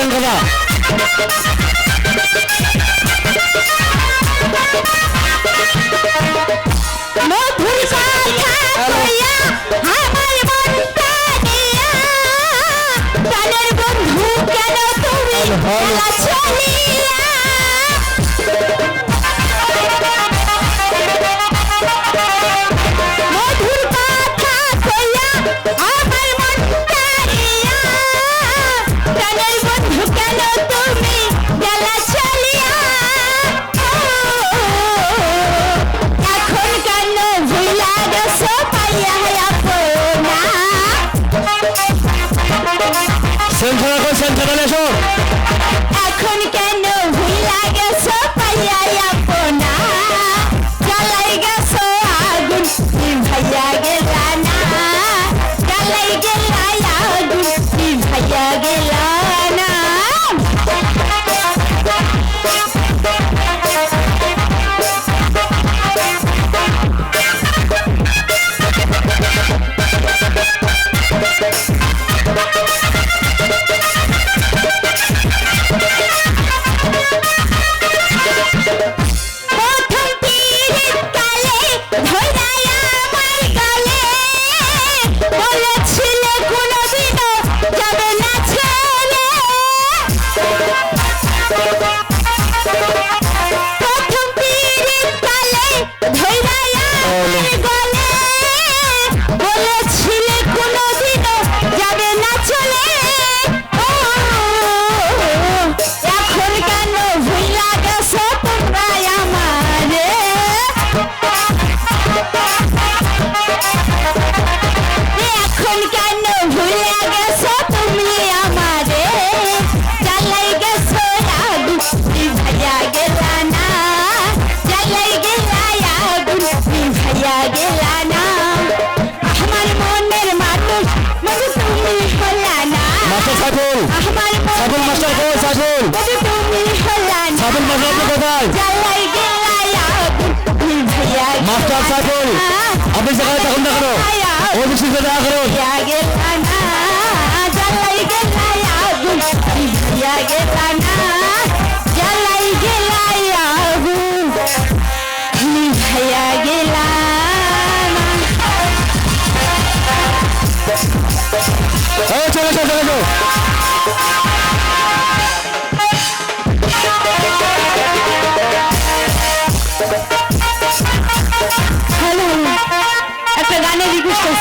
পাচ্ছেন দাদা? মধুর তবে তুমি হলা সাবন মাস্টার আপনি কোথায় জ্বালাই গেলায়া ভুল ভাইয়া মাস্টার সাইফুল আপনি সেখানে থাকুন না কেন ওই বেশি দেখা করুন জ্বালাই গেলায়া ভুল ভাইয়া গেলানা জ্বালাই গেলায়া ভুল ভাইয়া গেলানা ও চলো চলো চলো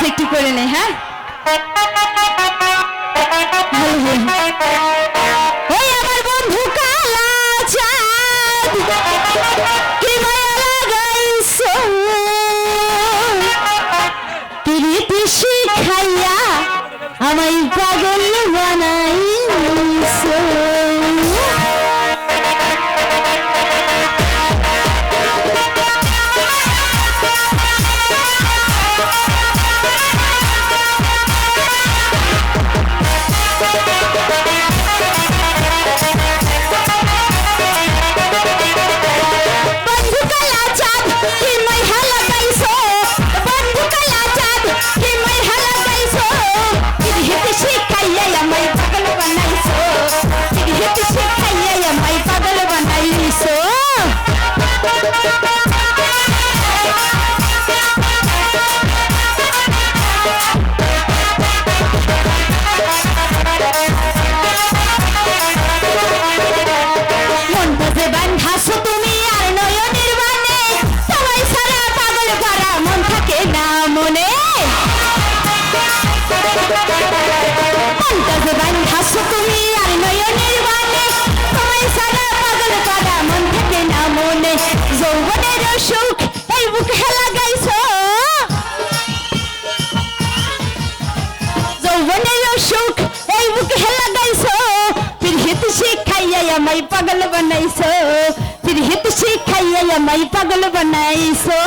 একটু করে নেই হ্যাঁ? যৌবনের সুখ এই বুকে লাগাইছো পিরহিত শিখাইয়া আমায় পাগল বানাইছো পিরহিত শিখাইয়া আমায় পাগল বানাইছো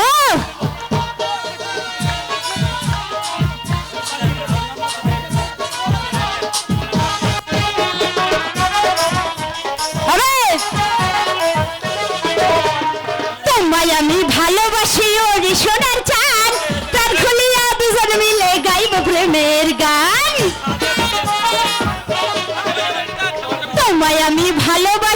আমি ভালোবাসি ওরি সোনার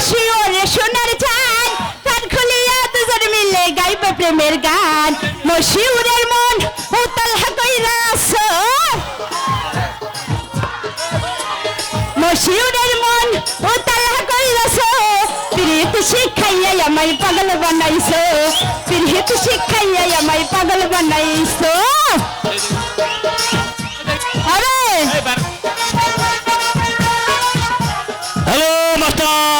ভালোবাসি ওরে সোনার চান তার খুলিয়া দুজন মিলে গাইব প্রেমের গান। মশিউরের মন উতাল কইরাছ মশিউরের মন উতাল কইরাছ প্রীত শিখাইয়া আমায় পাগল বানাইছো। প্রীত শিখাইয়া আমায় পাগল বানাইছো। আরে! Hello master.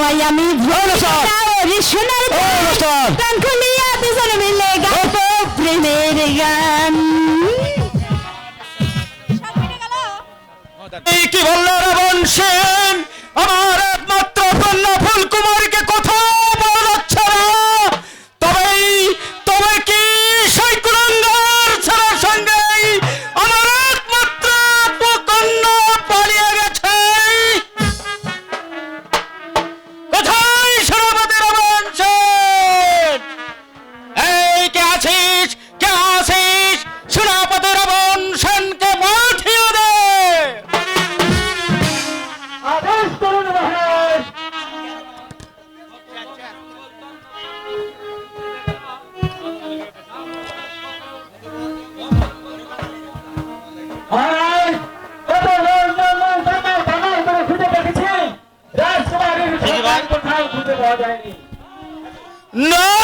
তোমায় আমি সোনার গান খুলিয়া দুজন মিলে গাইব প্রেমের গান। কি বলল রাবণ সেন? আমার পাওয়া যায়নি না!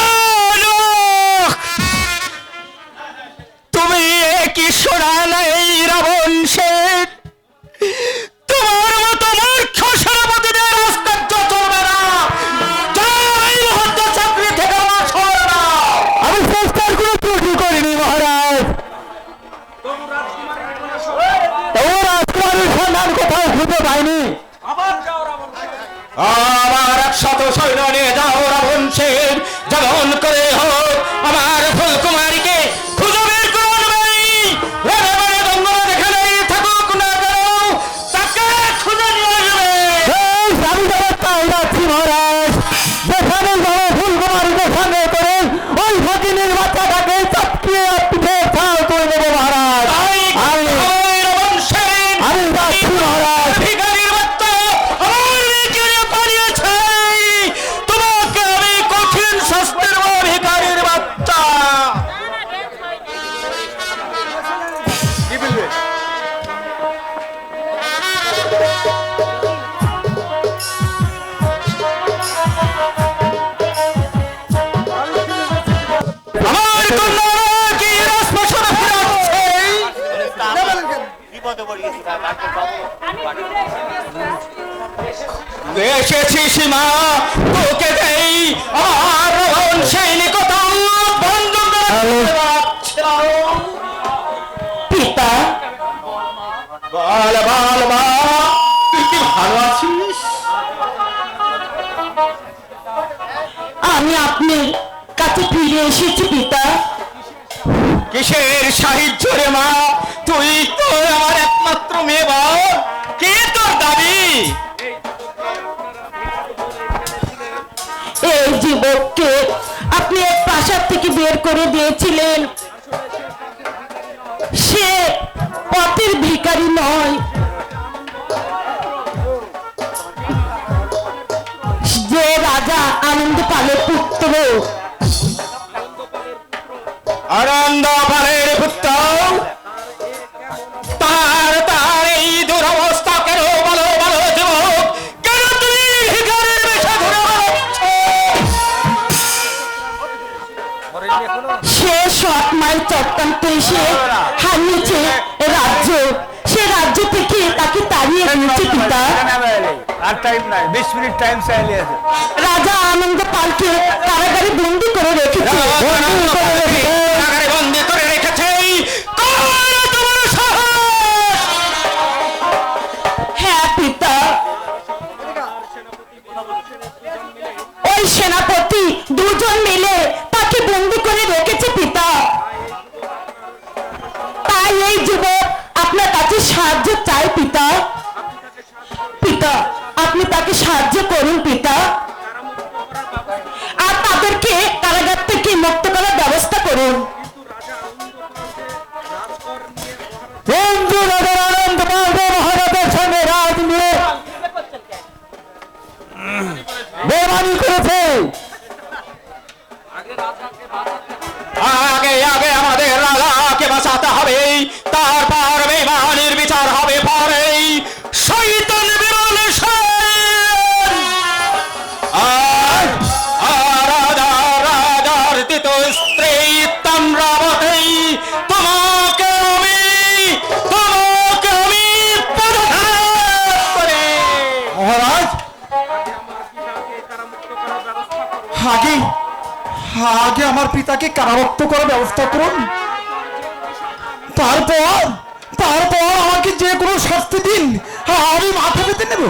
এসেছি সীমা তোকে দেই। আর সৈনিকতা বন্ধ পিতা। বল বল বল। তুই কি ভালো আছিস? আমি আপনি কাছে ফিরে এসেছি পিতা। কিসের সাহিত্য রে মা? তুই এই যুবককে আপনি এক প্রাসাদ থেকে বের করে দিয়েছিলেন। সে পথের ভিখারি নয়। যে রাজা আনন্দ পালের পুত্র। আনন্দ পালের পুত্র। চক্রান্ত এসে হারিয়েছে রাজ্য সে রাজ্য থেকে তাকে তাড়িয়ে দিয়েছে পিতা। আর টাইম নাই বিশ মিনিট টাইম চাইলে রাজা আনন্দ পালকে কারাগারে বেমানি করেছে। আগে আগে আমাদের রাজাকে বাঁচাতে হবে। তারপর বেমানের বিচার হবে পরেই আগে আগে আমার পিতাকে কারারক্ত করার ব্যবস্থা করুন। তারপর তারপর আমাকে যে কোনো শাস্তি দিন, আমি মাথা পেতে নেব।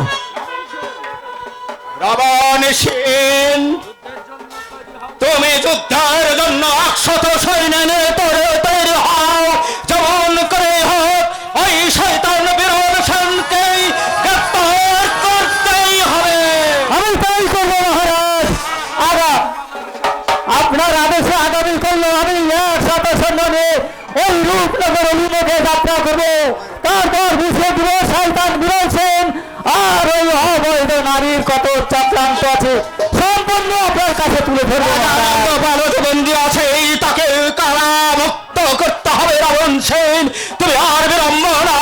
তুমি যুদ্ধের জন্য একশত সৈন্য নিয়ে তৈরি হও। আছে। সম্পূর্ণ আপনার কাছে তুলে ধরবো। বন্দি আছে এই তাকে কারা মুক্ত করতে হবে রাবণ সেন। তুমি আর বিলম্ব না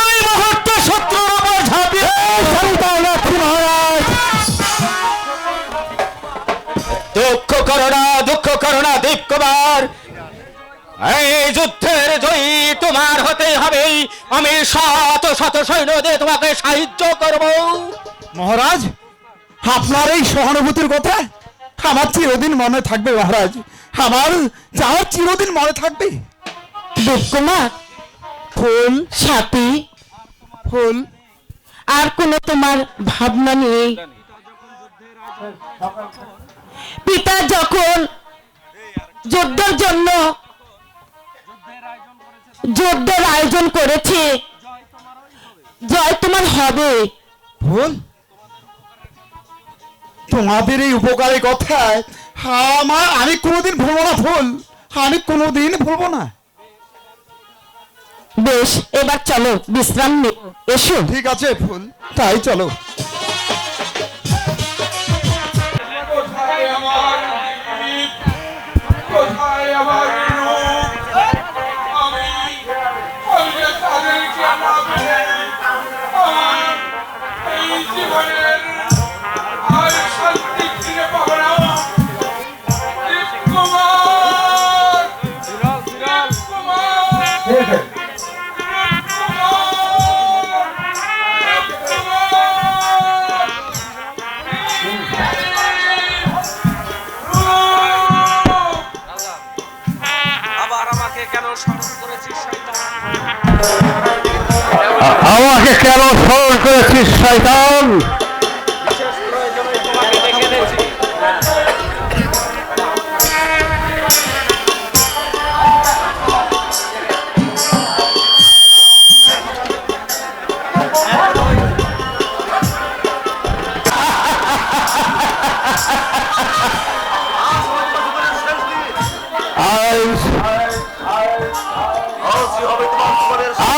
এই মুহূর্তে শত্রুর উপর ঝাঁপিয়ে সরিতা মহারাজ। দুঃখ করোনা দুঃখ করোনা দীপ কুমার এই যুদ্ধের জয়ী তোমার হতে হবে। আমি শত শত সৈন্য দিয়ে তোমাকে সাহায্য করব। মহারাজ আপনার এই সহানুভূতির কথা আমার চিরদিন মনে থাকবে মহারাজ। আমার যাওয়ার চিরদিন মনে থাকবে। দেবকুমার ফুল সাথী ফুল আর কোনো তোমার ভাবনা নেই? পিতা যখন যুদ্ধের জন্য যুদ্ধের আয়োজন করেছে জয় তোমার হবে। ফুল? তোমাদের এই উপকারের কথায় আমার আমি কোনোদিন ভুলবো না ভুল। আমি কোনোদিন ভুলবো না। বেশ এবার চলো বিশ্রাম নেব। এসো। ঠিক আছে ফুল তাই চলো। আমাকে কেন স্মরণ করেছিস শয়তান বিশেষ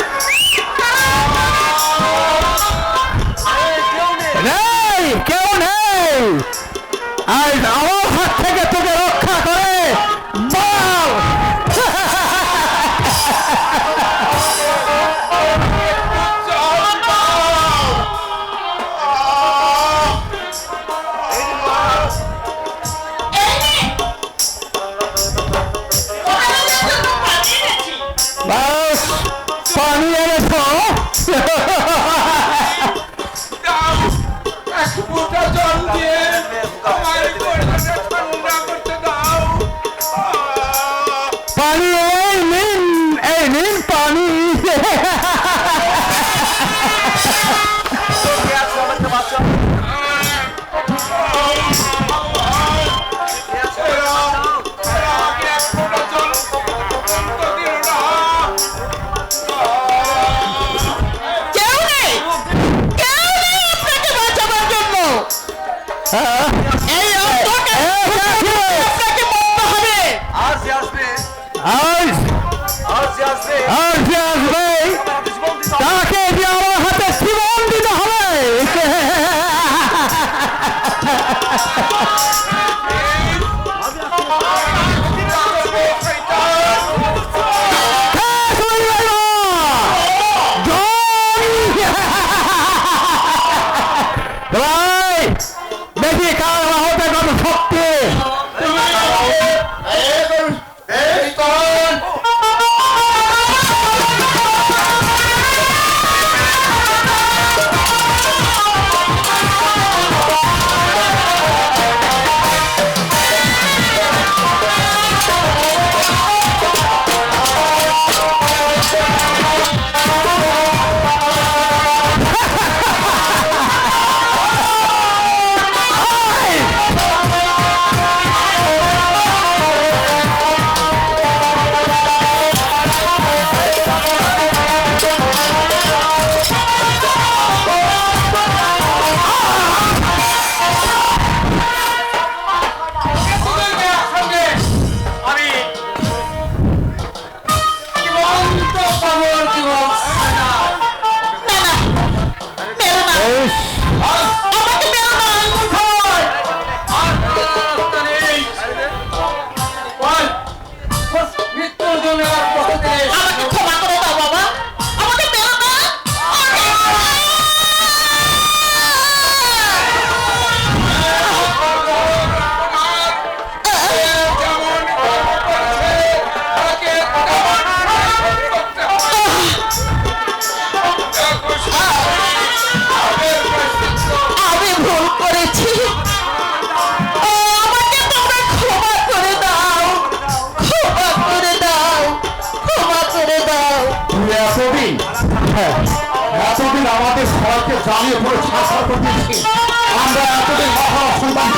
এতদিন বাবা সন্তান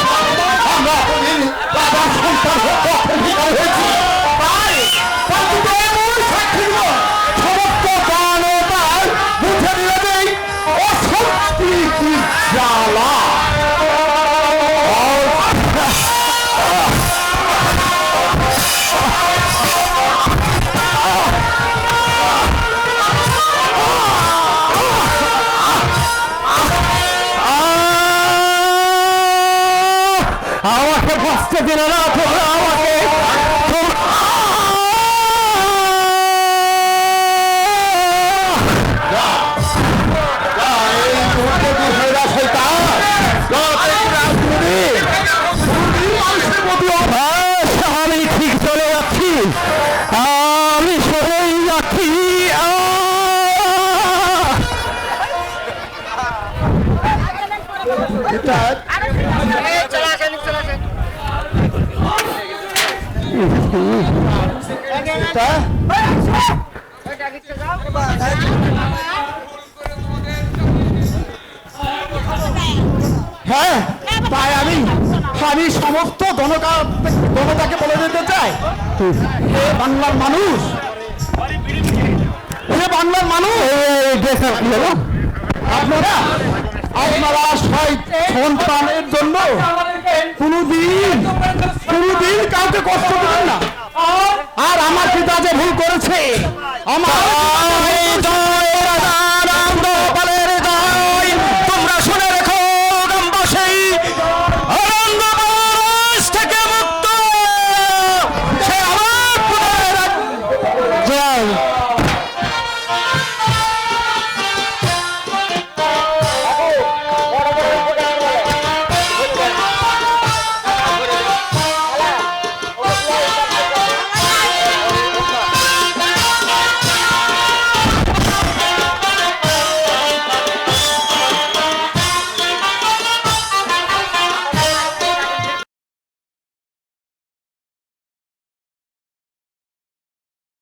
আমরা এতদিন বাবা সন্তান পক্ষের ভিতরে হয়েছি। তাই তার কিন্তু এমন সাক্ষী সমস্ত দান ও তার বুঝে নিয়ে দেই, অশান্তি কি জ্বালা? হ্যাঁ তাই আমি আমি সমস্ত জনতা জনতাকে বলে দিতে চাই হে বাংলার মানুষ হে বাংলার মানুষ আপনারা আপনারা সন্তানের জন্য কোনদিন কোনদিন কাউকে কষ্ট দেবেন না। আর আমার পিতা যে ভুল করেছে আমার